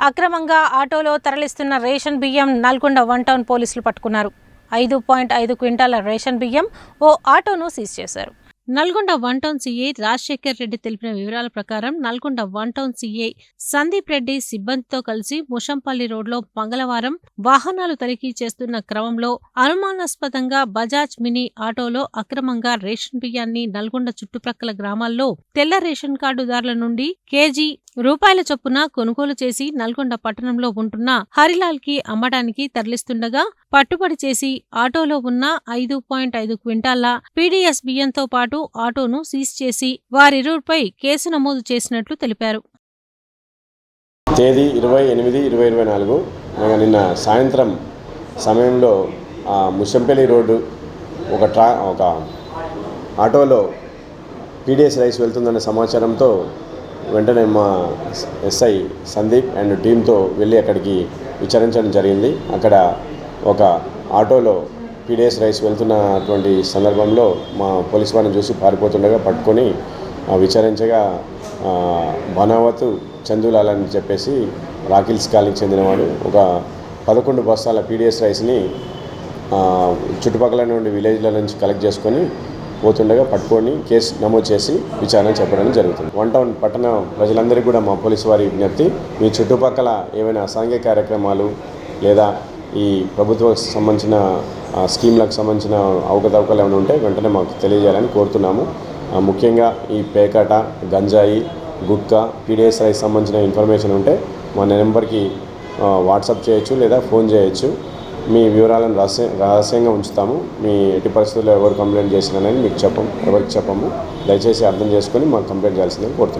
అక్రమంగా ఆటోలో తరలిస్తున్న రేషన్ బియ్యం నల్గొండ వన్ టౌన్ పోలీసులు పట్టుకున్నారు. ఐదు పాయింట్ ఐదు క్వింటాల రేషన్ బియ్యం ఓ ఆటోను సీజ్ చేశారు. Nalgonda one town CI Rajasekhar Reddy తెలిపిన వివరాల ప్రకారం Nalgonda one town CI Sandeep Reddy సిబ్బందితో కలిసి ముషంపల్లి రోడ్లో మంగళవారం వాహనాలు తనిఖీ చేస్తున్న క్రమంలో అనుమానాస్పదంగా బజాజ్ మినీ ఆటోలో అక్రమంగా రేషన్ బియ్యాన్ని నల్గొండ చుట్టుప్రక్కల గ్రామాల్లో తెల్ల రేషన్ కార్డుదారుల నుండి కేజీ రూపాయల చొప్పున కొనుగోలు చేసి నల్గొండ పట్టణంలో ఉంటున్న హరిలాల్కి అమ్మడానికి తరలిస్తుండగా పట్టుబడి చేసి ఆటోలో ఉన్న ఐదు పాయింట్ ఐదు క్వింటాల పీడీఎస్ బియ్యంతో పాటు ఆటోను సీజ్ చేసి వారిరువురిపై కేసు నమోదు చేసినట్లు తెలిపారు. తేదీ ఇరవై ఎనిమిది ఇరవై ఇరవై నాలుగు. అనగా నిన్న సాయంత్రం సమయంలో ఆ ముషంపల్లి రోడ్డు ఒక ట్రా ఒక ఆటోలో పీడిఎస్ రైస్ వెళ్తుందన్న సమాచారంతో వెంటనే మా ఎస్ఐ సందీప్ అండ్ టీంతో వెళ్ళి అక్కడికి విచారించడం జరిగింది. అక్కడ ఒక ఆటోలో పీడిఎస్ రైస్ వెళ్తున్నటువంటి సందర్భంలో మా పోలీస్ వారిని చూసి పారిపోతుండగా పట్టుకొని విచారించగా బనావత్ చందులాల్ అని చెప్పేసి రాకిల్స్ కాలనీకి చెందినవాడు ఒక పదకొండు బస్తాల పీడిఎస్ రైస్ని చుట్టుపక్కల నుండి విలేజ్ల నుంచి కలెక్ట్ చేసుకొని పోతుండగా పట్టుకొని కేసు నమోదు చేసి విచారణ చెప్పడం జరుగుతుంది. వన్ టౌన్ పట్టణ ప్రజలందరికీ కూడా మా పోలీసు వారి విజ్ఞప్తి మీ చుట్టుపక్కల ఏమైనా అసాంఘిక కార్యక్రమాలు లేదా ఈ ప్రభుత్వం సంబంధించిన స్కీమ్లకు సంబంధించిన అవకతవకలు ఏమైనా ఉంటే వెంటనే మాకు తెలియజేయాలని కోరుతున్నాము. ముఖ్యంగా ఈ పేకాట గంజాయి గుట్కా పీడిఎస్ రైస్ సంబంధించిన ఇన్ఫర్మేషన్ ఉంటే మా నెంబర్కి వాట్సాప్ చేయొచ్చు లేదా ఫోన్ చేయొచ్చు. మీ వివరాలను రహస్య రహస్యంగా ఉంచుతాము. మీ ఎట్టి పరిస్థితుల్లో ఎవరు కంప్లైంట్ చేసినారని మీకు చెప్పము ఎవరికి చెప్పము. దయచేసి అర్థం చేసుకొని మాకు కంప్లైంట్ చేయాల్సిందని కోరుతున్నాం